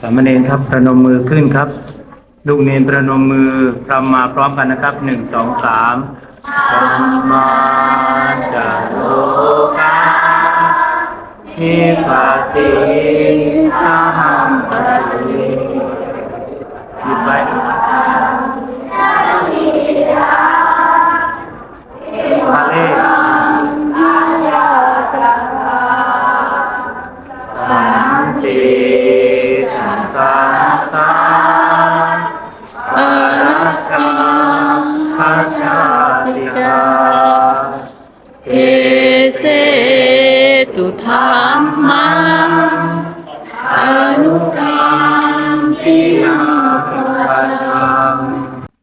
สามเณรครับประนมมือขึ้นครับลูกเนรประนมมือพรำมาพร้อมกันนะครับหนึ่งสองสามธรรมาจะโลกาทิปติสหัมปติหยิบไปพาเล ตุธรรมังอนุกรรมปินาปัสสะ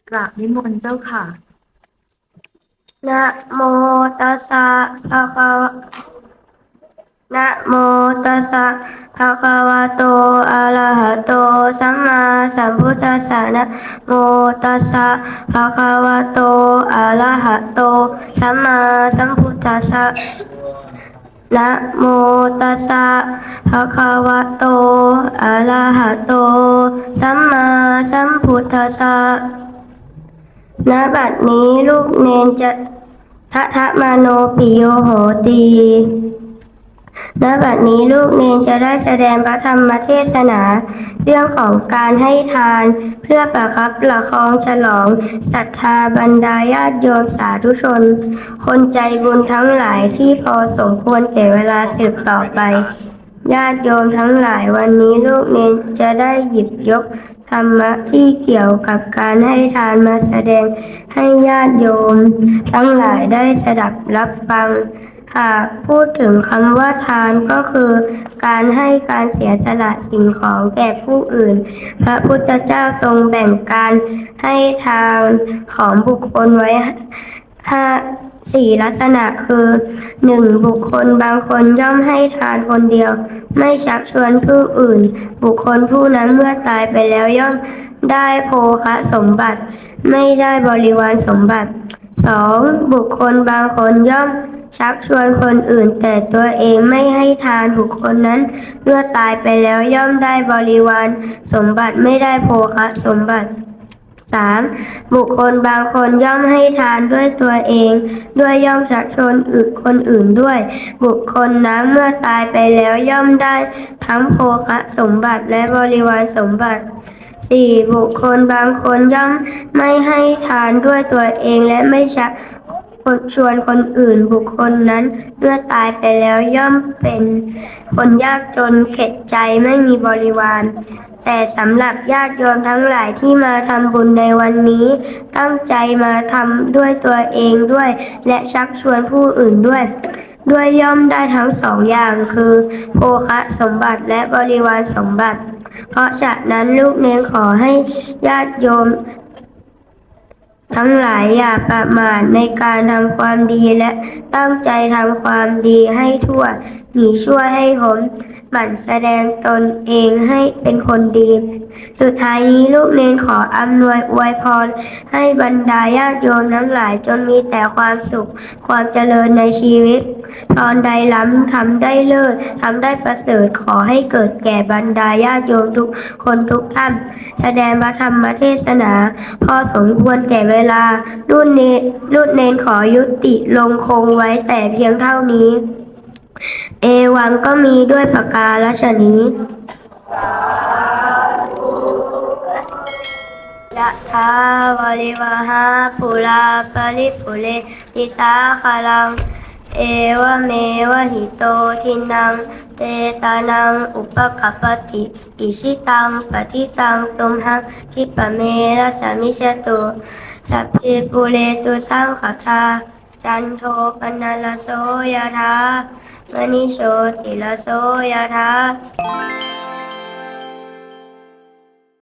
กราบนิมนต์เจ้าค่ะ นะโมตัสสะภะคะวะนะโมตัสสะภะคะวะโต อะระหะโต สัมมาสัมพุทธัสสะนะโมตัสสะภะคะวะโต อะระหะโต สัมมาสัมพุทธัสสะ นะโมตัสสะภะคะวะโต อะระหะโต สัมมาสัมพุทธัสสะณบัดนี้ลูกเนนจะทะทะมาโนปิโยโหตี ณบัดนี้ลูกเนนจะได้แสดงพระธรรมเทศนา เรื่องของการให้ทานเพื่อประคับประคองฉลองศรัทธาบรรดาญาติโยมสาธุชน คนใจบุญทั้งหลายที่พอสมควรแก่เวลาสืบต่อไป ญาติโยมทั้งหลายวันนี้ลูกเนนจะได้หยิบยกธรรมะที่เกี่ยวกับการให้ทานมาแสดงให้ญาติโยม ทั้งหลายได้สดับรับฟัง หากพูดถึงคำว่าทานก็คือ การให้การเสียสละสิ่งของแก่ผู้อื่น พระพุทธเจ้าทรงแบ่งการให้ทานของบุคคลไว้ห้าสี่ลักษณะคือหนึ่งบุคคลบางคนย่อมให้ทานคนเดียว ไม่ชักชวนผู้อื่น บุคคลผู้นั้นเมื่อตายไปแล้วย่อมได้โภคะสมบัติ ไม่ได้บริวารสมบัติสองบุคคลบางคนย่อม ชักชวนคนอื่นแต่ตัวเองไม่ให้ทานบุคคลนั้น เมื่อตายไปแล้วย่อมได้บริวาร สมบัติไม่ได้โภคะสมบัติสามบุคคลบางคนย่อมให้ทานด้วยตัวเอง ด้วยย่อมชักชวนอื่นคนอื่นด้วย บุคคลนั้นเมื่อตายไปแล้วย่อมได้ทั้งโภคะสมบัติและบริวารสมบัติสี่บุคคลบางคนย่อมไม่ให้ทานด้วยตัวเองและไม่ชัก ชวนคนอื่นบุคคลนั้นเมื่อตายไปแล้วย่อมเป็น คนยากจนเข็ดใจไม่มีบริวาร แต่สำหรับญาติโยมทั้งหลายที่มาทำบุญในวันนี้ ตั้งใจมาทำด้วยตัวเองด้วย และชักชวนผู้อื่นด้วย ด้วยย่อมได้ทั้งสองอย่างคือโภคะสมบัติและบริวารสมบัติ เพราะฉะนั้นลูกเนรขอให้ญาติโยม ทั้งหลายอย่าประมาทในการทำความดีและตั้งใจทำความดีให้ทั่วหนีชั่วให้พ้นหมั่นแสดงตนเองให้เป็นคนดี สุดท้ายนี้ลูกเนนขออำนวยอวยพร ให้บรรดาญาติโยมทั้งหลายจนมีแต่ความสุข ความเจริญในชีวิตพรใดล้ำทำได้เลิศทำได้ประเสริฐขอให้เกิดแก่บรรดาญาติโยมทุกคนทุกท่าน แสดงพระธรรมเทศนา พอสมควรแก่เวลารุ่นเนรุ่นเนนขอยุติลงคงไว้แต่เพียงเท่านี้ เอวังก็มีด้วยประกาศนี้ ยะทาวริวหาปุราปริปุเรติสาคารัง เอวเมวะหิโตทินัง เตตานัง อุปกัปปติอิชิตังปฏิตังตุมหังคิปเมระสามิชตุสัพเพปุเรตุสังขทาจันโทปนลโสยธามณิโชติลโสยธา